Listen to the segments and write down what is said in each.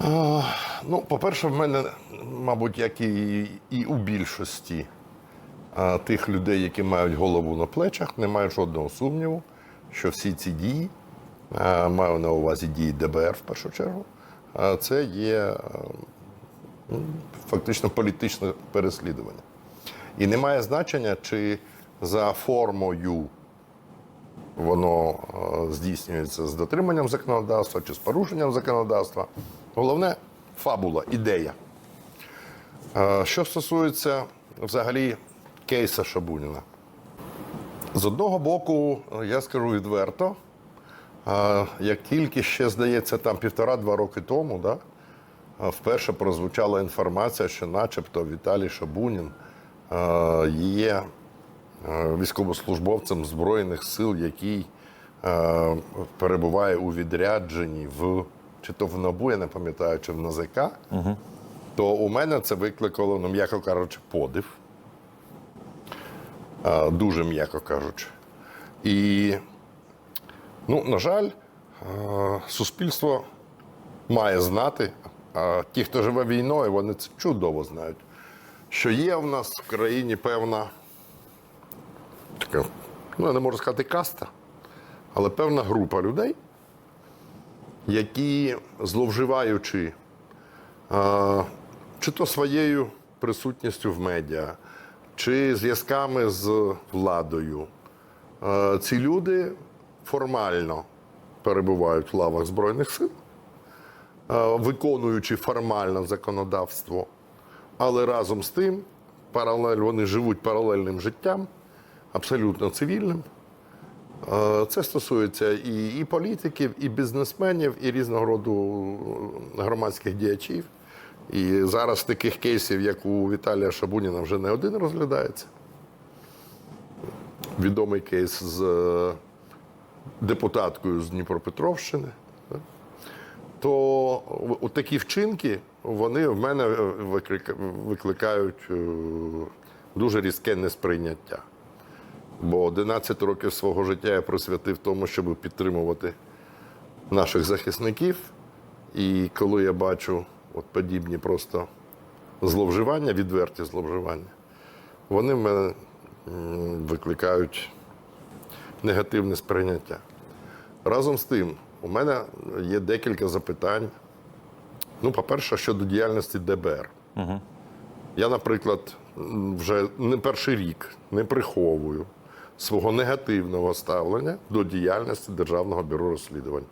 А, ну, по-перше, в мене, мабуть, як і, і у більшості а, тих людей, які мають голову на плечах, немає жодного сумніву, що всі ці дії, а, маю на увазі дії ДБР в першу чергу, а, це є а, ну, фактично політичне переслідування. І немає значення, чи за формою воно е, здійснюється з дотриманням законодавства чи з порушенням законодавства. Головне фабула, ідея. Е, Що стосується взагалі кейса Шабуніна, з одного боку, я скажу відверто, е, як тільки ще, здається, там півтора-два роки тому, да, е, вперше прозвучала інформація, що начебто Віталій Шабунін є військовослужбовцем Збройних сил, який перебуває у відрядженні в чи то в НАБУ, я не пам'ятаю, чи в НАЗК, то у мене це викликало, ну, м'яко кажучи, подив. Е, Дуже м'яко кажучи. І, ну, на жаль, е, суспільство має знати, а ті, хто живе війною, вони це чудово знають, що є в нас в країні певна така, ну, я не можу сказати каста, але певна група людей, які, зловживаючи а, чи то своєю присутністю в медіа, чи зв'язками з владою, а, ці люди формально перебувають в лавах Збройних сил, а, виконуючи формально законодавство, але разом з тим паралель, вони живуть паралельним життям абсолютно цивільним. Е, Це стосується і, і політиків, і бізнесменів, і різного роду громадських діячів. І зараз таких кейсів, як у Віталія Шабуніна, вже не один розглядається. Відомий кейс з е, депутаткою з Дніпропетровщини. То у такі вчинки вони в мене виклика- викликають е, дуже різке несприйняття. Бо 11 років свого життя я присвятив тому, щоб підтримувати наших захисників. І коли я бачу от подібні просто зловживання, відверті зловживання, вони в мене викликають негативне сприйняття. Разом з тим, у мене є декілька запитань. Ну, по-перше, щодо діяльності ДБР. Я, наприклад, вже не перший рік не приховую свого негативного ставлення до діяльності Державного бюро розслідувань,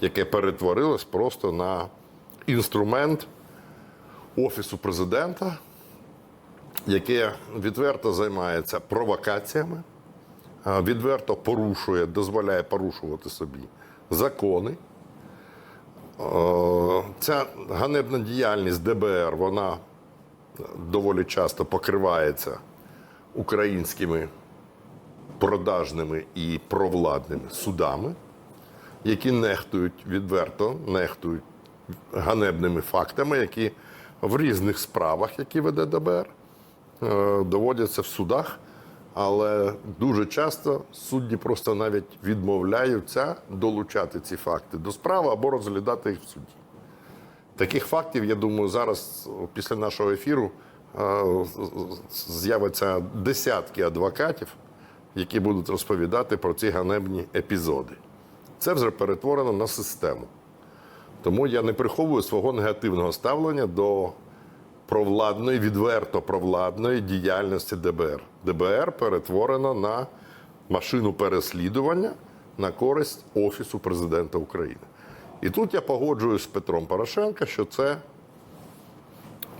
яке перетворилось просто на інструмент Офісу президента, яке відверто займається провокаціями, відверто порушує, дозволяє порушувати собі закони. Ця ганебна діяльність ДБР, вона доволі часто покривається українськими продажними і провладними судами, які нехтують відверто, нехтують ганебними фактами, які в різних справах, які веде ДБР, е, доводяться в судах. Але дуже часто судді просто навіть відмовляються долучати ці факти до справи або розглядати їх в суді. Таких фактів, я думаю, зараз після нашого ефіру е, з'явиться десятки адвокатів, які будуть розповідати про ці ганебні епізоди. Це вже перетворено на систему. Тому я не приховую свого негативного ставлення до провладної, відверто провладної діяльності ДБР. ДБР перетворено на машину переслідування на користь Офісу президента України. І тут я погоджуюсь з Петром Порошенка, що це,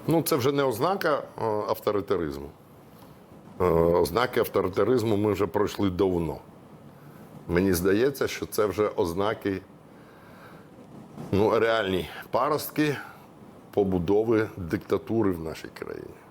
ну, це вже не ознака е, авторитаризму. Е, Ознаки авторитаризму ми вже пройшли давно. Мені здається, що це вже ознаки ну, реальні паростки побудови диктатури в нашій країні.